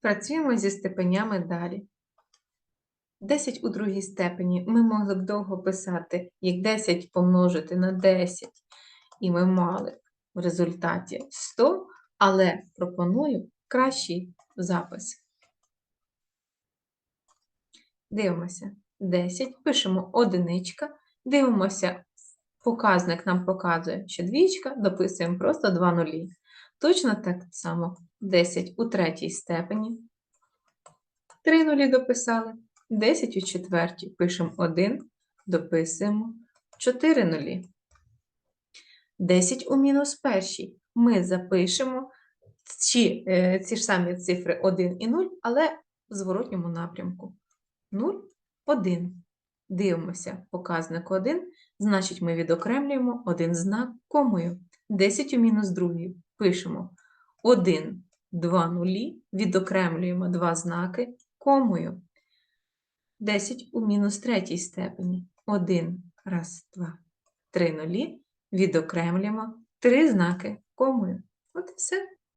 Працюємо зі степенями далі. 10 у другій степені ми могли б довго писати, як 10 помножити на 10, і ми мали в результаті 100, але пропоную кращий запис. Дивимося. 10, пишемо одиничка, дивимося, показник нам показує, що двічка, дописуємо просто два нулі. Точно так само 10 у третій степені. Три нулі дописали. 10 у четвертій пишемо 1, дописуємо 4 нулі. 10 у мінус першій ми запишемо ці, е, ці ж самі цифри 1 і 0, але в зворотньому напрямку. 0, 1. Дивимося, показник 1, значить ми відокремлюємо один знак комою. 10 у мінус другій пишемо 1, 2 нулі, відокремлюємо два знаки комою. 10 у мінус третій степені. 1, раз, два, три нулі, відокремлюємо три знаки комою. От і все.